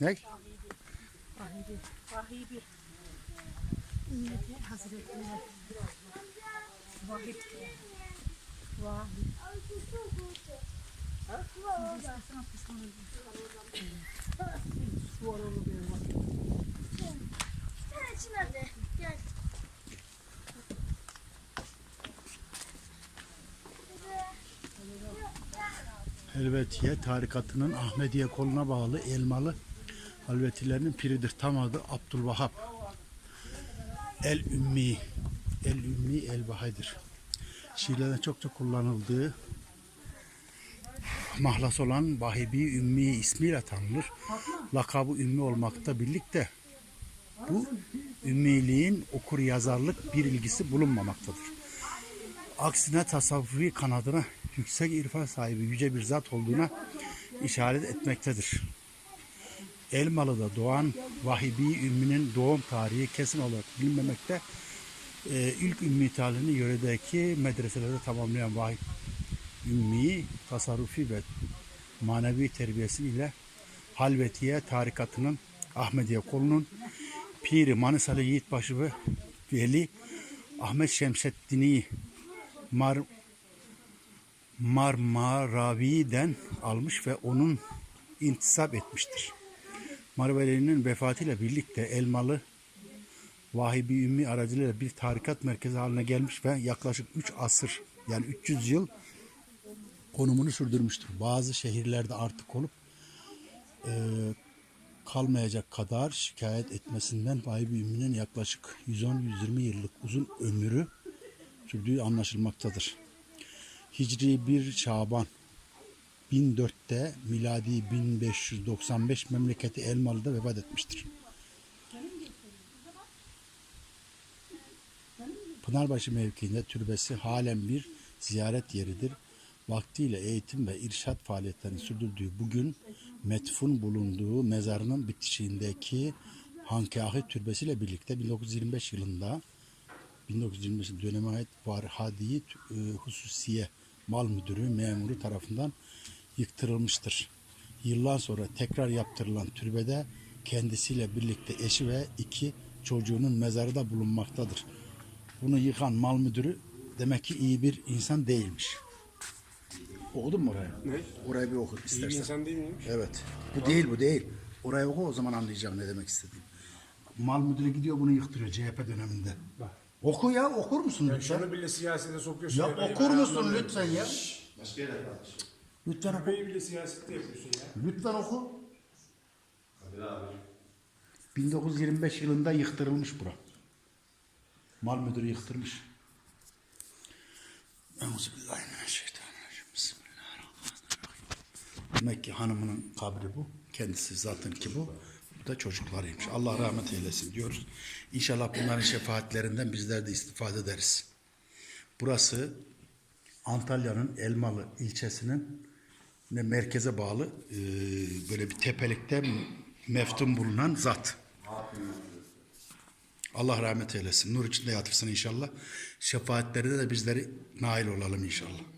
Ne? Vahibi. Vahibi. Tarikatının Ahmediye koluna bağlı Elmalı Halvetilerinin piridir. Tam adı Abdülvahap. El Ümmi. El Ümmi El Vahaydır. Şiirlerde çokça kullanıldığı mahlas olan Vahibi Ümmi ismiyle tanınır. Lakabı Ümmi olmakta birlikte bu ümmiliğin okur yazarlık bir ilgisi bulunmamaktadır. Aksine tasavvufi kanadına yüksek irfan sahibi yüce bir zat olduğuna işaret etmektedir. Elmalı'da doğan Vahibi Ümmi'nin doğum tarihi kesin olarak bilinmemekte. Ee, ilk ümmi talihini yöredeki medreselerde tamamlayan Vahib Ümmi tasarrufi ve manevi terbiyesiyle Halvetiye tarikatının Ahmediye kolunun Piri Manisalı Yiğitbaşı ve Veli Ahmet Şemseddin'i Mar Marmaravi'den almış ve onun intisap etmiştir. Marveli'nin vefatıyla birlikte Elmalı Vahibi Ümmi aracılığıyla bir tarikat merkezi haline gelmiş ve yaklaşık 3 asır yani 300 yıl konumunu sürdürmüştür. Bazı şehirlerde artık olup e, kalmayacak kadar şikayet etmesinden Vahibi Ümmi'nin yaklaşık 110-120 yıllık uzun ömrü sürdüğü anlaşılmaktadır. Hicri 1 Şaban 1004'te miladi 1595 memleketi Elmalı'da vefat etmiştir. Pınarbaşı mevkiinde türbesi halen bir ziyaret yeridir. Vaktiyle eğitim ve irşat faaliyetlerini sürdürdüğü bugün metfun bulunduğu mezarının bitişiğindeki Hankâhi türbesiyle birlikte 1925 yılında 1925 döneme ait Varhadi e, Hususiye Mal Müdürü memuru tarafından yıktırılmıştır. Yıllar sonra tekrar yaptırılan türbede kendisiyle birlikte eşi ve iki çocuğunun mezarı da bulunmaktadır. Bunu yıkan mal müdürü demek ki iyi bir insan değilmiş. Okudun mu orayı? Ne? Orayı bir oku İyi bir istersen. insan değil miymiş? Evet. Bu değil bu değil. Orayı oku o zaman anlayacağım ne demek istediğim. Mal müdürü gidiyor bunu yıktırıyor CHP döneminde. Bak. Oku ya okur musun Ya lütfen? şunu bile siyasete sokuyorsun. Ya okur musun lütfen ya? Lütfen oku. Türbeyi bile siyasette yapıyorsun ya. Lütfen oku. 1925 yılında yıktırılmış bura. Mal müdürü yıktırmış. Euzubillahimineşşeytanirracim. Bismillahirrahmanirrahim. Demek ki hanımının kabri bu. Kendisi zaten ki bu. Bu da çocuklarıymış. Allah rahmet eylesin diyoruz. İnşallah bunların şefaatlerinden bizler de istifade ederiz. Burası Antalya'nın Elmalı ilçesinin ne merkeze bağlı e, böyle bir tepelikte meftun bulunan zat. Allah rahmet eylesin. Nur içinde yatırsın inşallah. Şefaatlerinde de bizleri nail olalım inşallah.